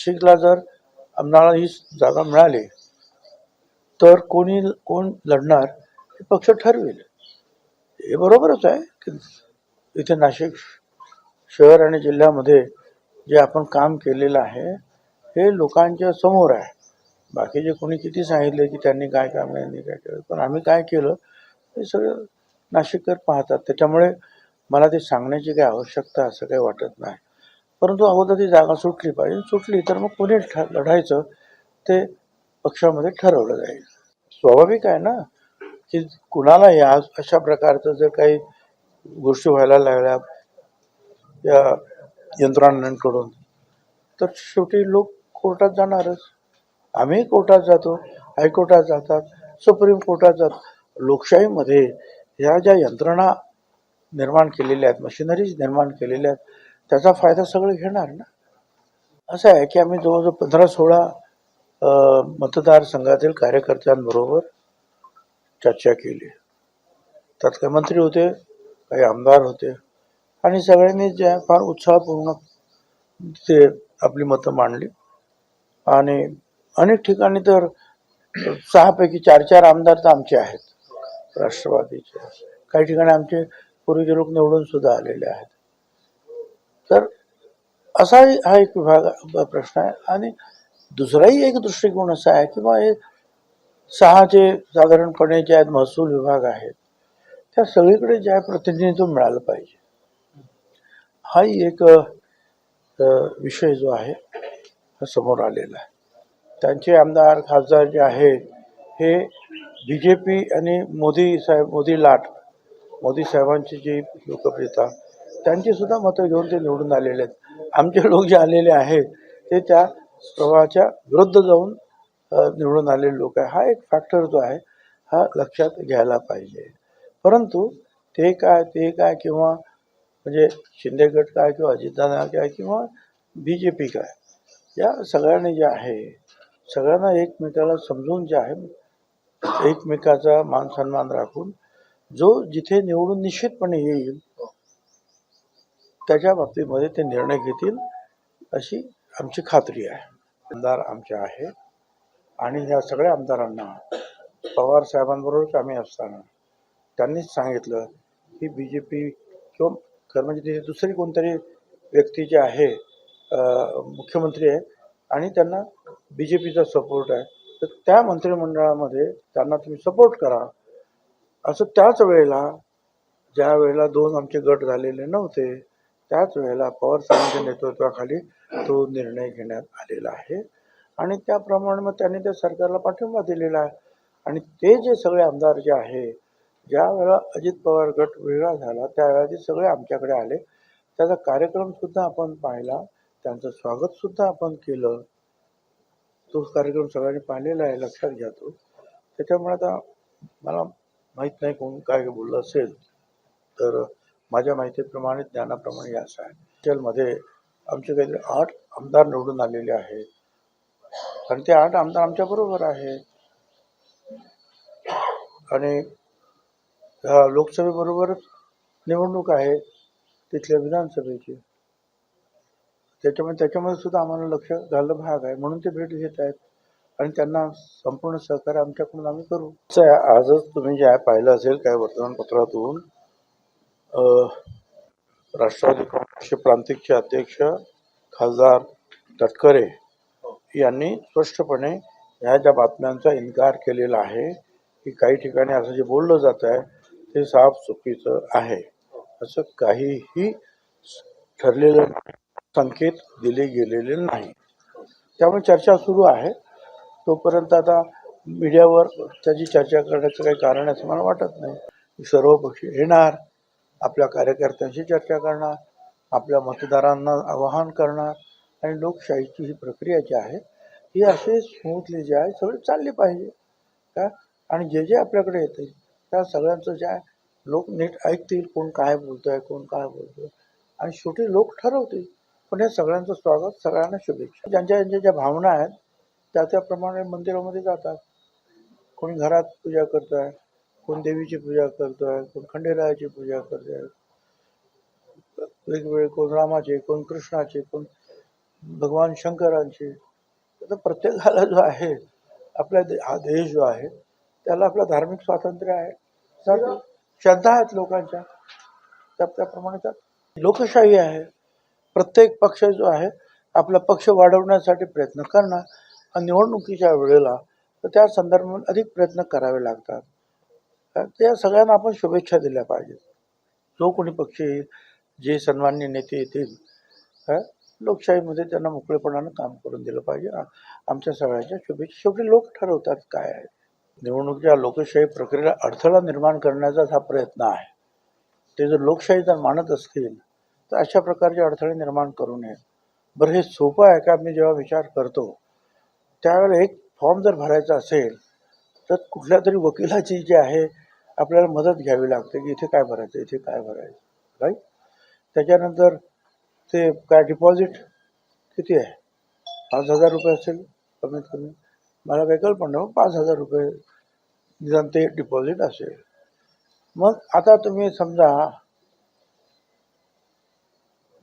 नाशिकला जर आम्हाला ही जागा मिळाली तर कोणी कोण लढणार हे पक्ष ठरवेल. हे बरोबरच आहे की इथे नाशिक शहर आणि जिल्ह्यामध्ये जे आपण काम केलेलं आहे हे लोकांच्या समोर आहे. बाकीचे कोणी किती सांगितले की त्यांनी काय काम यांनी काय केलं पण आम्ही काय केलं हे सगळं नाशिककर पाहतात. त्याच्यामुळे मला ते सांगण्याची काही आवश्यकता असं काही वाटत नाही. परंतु अगोदर ती जागा सुटली पाहिजे. सुटली तर मग कोणी ठ लढायचं ते पक्षामध्ये ठरवलं जाईल. स्वाभाविक आहे ना की कुणाला या अशा प्रकारचं जर काही गोष्टी व्हायला लागल्या या यंत्रणांकडून तर शेवटी लोक कोर्टात जाणारच. आम्ही कोर्टात जातो हायकोर्टात जातात सुप्रीम कोर्टात जातो लोकशाहीमध्ये ह्या ज्या यंत्रणा निर्माण केलेल्या आहेत मशिनरीज निर्माण केलेल्या आहेत त्याचा फायदा सगळे घेणार ना? असं आहे की आम्ही जवळजवळ पंधरा सोळा मतदारसंघातील कार्यकर्त्यांबरोबर चर्चा केली. त्यात काही मंत्री होते काही आमदार होते आणि सगळ्यांनी जे फार उत्साहपूर्ण ते आपली मतं मांडली. आणि अनेक ठिकाणी तर सहापैकी चार चार आमदार तर आमचे आहेत. राष्ट्रवादीचे. काही ठिकाणी आमचे पूर्वीचे लोक निवडून सुद्धा आलेले आहेत. तर असाही हा एक विभाग प्रश्न आहे. आणि दुसराही एक दृष्टिकोन असा आहे की हे सहा जे साधारणपणे जे आहेत महसूल विभाग आहेत त्या सगळीकडे जे आहे प्रतिनिधित्व मिळालं पाहिजे. हाही एक विषय जो आहे हा समोर आलेला आहे. त्यांचे आमदार खासदार जे आहेत हे बी जे पी आणि मोदी साहेब मोदी लाट मोदी साहेबांची जी लोकप्रियता त्यांची सुद्धा मतं घेऊन ते निवडून आलेले आहेत. आमचे लोक जे आलेले आहेत ते त्या प्रवाहाच्या विरुद्ध जाऊन निवडून आलेले लोक आहे हा एक फॅक्टर जो आहे हा लक्षात घ्यायला पाहिजे. परंतु ते काय ते काय किंवा म्हणजे शिंदे गट काय किंवा अजितदादा काय किंवा बी जे पी काय या सगळ्यांनी जे आहे सगळ्यांना एकमेकाला समजून जे आहे एकमेकाचा मान सन्मान राखून जो जिथे निवडून निश्चितपणे येईल त्याच्या बाबतीमध्ये ते निर्णय घेतील अशी आमची खात्री आहे. आमदार आमचे आहे. आणि ह्या सगळ्या आमदारांना पवार साहेबांबरोबरच आम्ही असताना त्यांनीच सांगितलं की बी जे पी किंवा खरं म्हणजे तिथे दुसरी कोणतरी व्यक्ती जे आहे मुख्यमंत्री आहे आणि त्यांना बी जे पीचा सपोर्ट आहे. तर त्या मंत्रिमंडळामध्ये त्यांना तुम्ही सपोर्ट करा. असं त्याच वेळेला ज्या वेळेला दोन आमचे गट झालेले नव्हते त्याच वेळेला पवार साहेबांच्या नेतृत्वाखाली तो निर्णय घेण्यात आलेला आहे. आणि त्याप्रमाणे मग त्यांनी त्या सरकारला पाठिंबा दिलेला आहे. आणि ते जे सगळे आमदार जे आहे ज्या वेळेला अजित पवार गट वेगळा झाला त्यावेळेला ते सगळे आमच्याकडे आले. त्याचा कार्यक्रम सुद्धा आपण पाहिला. त्यांचं स्वागत सुद्धा आपण केलं. तो कार्यक्रम सगळ्यांनी पाहिलेला आहे लक्षात घ्या तो. त्याच्यामुळे आता मला माहीत नाही कोण काय बोललं असेल. तर माझ्या माहितीप्रमाणे ज्ञानाप्रमाणे हे असं आहे हॉस्टेलमध्ये आमचे काहीतरी आठ आमदार निवडून आलेले आहेत. आणि ते आठ आमदार आमच्या बरोबर आहेत. आणि लोकसभेबरोबरच निवडणूक आहे तिथल्या विधानसभेची. त्याच्यामुळे त्याच्यामध्ये सुद्धा आम्हाला लक्ष घालणं भाग आहे. म्हणून ते भेट घेत आहेत. आणि त्यांना संपूर्ण सहकार्य आमच्याकडून आम्ही करू. आजच तुम्ही जे पाहिलं असेल काय वर्तमानपत्रातून राष्ट्रवादी काँग्रेसचे प्रांतिकचे अध्यक्ष खासदार तटकरे यांनी स्पष्टपणे ह्या ज्या बातम्यांचा इन्कार केलेला आहे की काही ठिकाणी असं जे बोललं जात आहे ते साफ चुकीचं आहे. असं काहीही ठरलेलं संकेत दिले गेलेले नाही. त्यामुळे चर्चा सुरू आहे. तोपर्यंत आता मीडियावर त्याची चर्चा करण्याचं काही कारण असं मला वाटत नाही. सर्व पक्ष येणार. आपल्या कार्यकर्त्यांशी चर्चा करणार आपल्या मतदारांना आवाहन करणार आणि लोकशाहीची ही प्रक्रिया जी आहे ही अशी स्मूथली जी आहे सगळी चालली पाहिजे. का? आणि जे जे आपल्याकडे येते त्या सगळ्यांचं जे आहे लोक नीट ऐकतील कोण काय बोलतोय कोण काय बोलतोय. आणि शेवटी लोक ठरवतील. पण या सगळ्यांचं स्वागत सगळ्यांना शुभेच्छा. ज्यांच्या ज्यांच्या ज्या भावना आहेत त्या त्याप्रमाणे मंदिरामध्ये जातात. कोणी घरात पूजा करतोय कोण देवीची पूजा करतोय कोण खंडेरायाची पूजा करतोय. वेगवेगळे कोण रामाचे कोण कृष्णाचे कोण भगवान शंकरांची. तर प्रत्येकाला जो आहे आपला दे हा देश जो आहे त्याला आपलं धार्मिक स्वातंत्र्य आहे. श्रद्धा आहेत लोकांच्या. त्या त्याप्रमाणे त्यात लोकशाही आहे. प्रत्येक पक्ष जो आहे आपला पक्ष वाढवण्यासाठी प्रयत्न करणार. आणि निवडणुकीच्या वेळेला तर त्या संदर्भात अधिक प्रयत्न करावे लागतात. त्या सगळ्यांना आपण शुभेच्छा दिल्या पाहिजेत. जो कोणी पक्ष येईल जे सन्मान्य नेते येतील लोकशाहीमध्ये त्यांना मोकळेपणानं काम करून दिलं पाहिजे. आमच्या सगळ्यांच्या शुभेच्छा. शेवटी लोक ठरवतात काय आहे. निवडणुकीच्या लोकशाही प्रक्रियेला अडथळा निर्माण करण्याचाच हा प्रयत्न आहे. ते जर लोकशाही जर मानत असतील तर अशा प्रकारचे अडथळे निर्माण करू नये. बरं हे सोपं आहे का? मी जेव्हा विचार करतो त्यावेळेला एक फॉर्म जर भरायचा असेल तर कुठल्या तरी वकिलाची जी आहे आपल्याला मदत घ्यावी लागते की इथे काय भरायचं इथे काय भरायचं राईट त्याच्यानंतर ते काय डिपॉझिट किती आहे? पाच हजार रुपये असेल कमीत कमी. मला काही कल्पना नाही, पाच हजार रुपये निदान ते डिपॉझिट असेल. मग आता तुम्ही समजा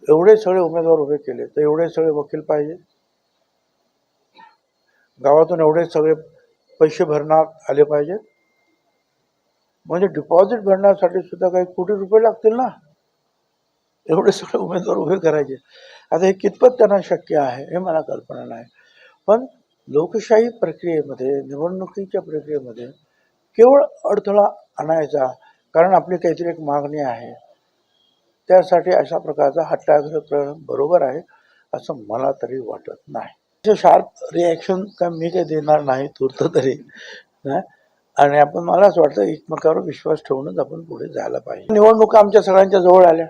एवढे सगळे उमेदवार उभे केले तर एवढे सगळे वकील पाहिजे. गावातून एवढे सगळे पैसे भरण्यात आले पाहिजेत. म्हणजे डिपॉझिट भरण्यासाठी सुद्धा काही कोटी रुपये लागतील ना? एवढे सगळे उमेदवार उभे करायचे. आता हे कितपत त्यांना शक्य आहे हे मला कल्पना नाही. पण लोकशाही प्रक्रियेमध्ये निवडणुकीच्या प्रक्रियेमध्ये केवळ अडथळा आणायचा कारण आपली काहीतरी एक मागणी आहे. त्यासाठी अशा प्रकारचा हट्टाग्रह करणं बरोबर आहे असं मला तरी वाटत नाही. शार्प रिॲक्शन काय मी काही देणार नाही तूर्त तरी. नाही आणि आपण मला असं वाटतं एकमेकावर विश्वास ठेवूनच आपण पुढे जायला पाहिजे. निवडणुका आमच्या सगळ्यांच्या जवळ आल्या.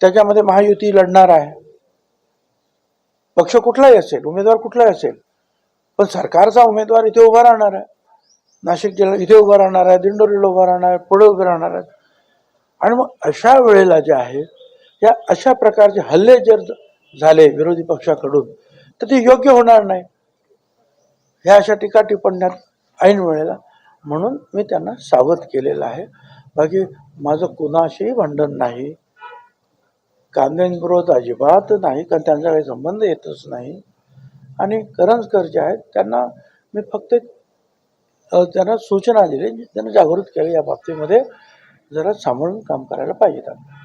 त्याच्यामध्ये महायुती लढणार आहे. पक्ष कुठलाही असेल उमेदवार कुठलाही असेल पण सरकारचा उमेदवार इथे उभा राहणार आहे. नाशिक जिल्हा इथे उभा राहणार आहे दिंडोरीला उभा राहणार आहे पुढे उभे राहणार आहेत. आणि मग अशा वेळेला जे आहे या अशा प्रकारचे हल्ले जर झाले विरोधी पक्षाकडून तर ते योग्य होणार नाही. ह्या अशा टीका टिप्पण्यात ऐन वेळेला म्हणून मी त्यांना सावध केलेलं आहे. बाकी माझं कुणाशीही भांडण नाही. कांद्यांविरोध अजिबात नाही कारण त्यांचा काही संबंध येतच नाही. आणि करंजकर जे आहेत त्यांना मी फक्त त्यांना सूचना दिली त्यांना जागृत केली या बाबतीमध्ये जरा सांभाळून काम करायला पाहिजे. त्यांना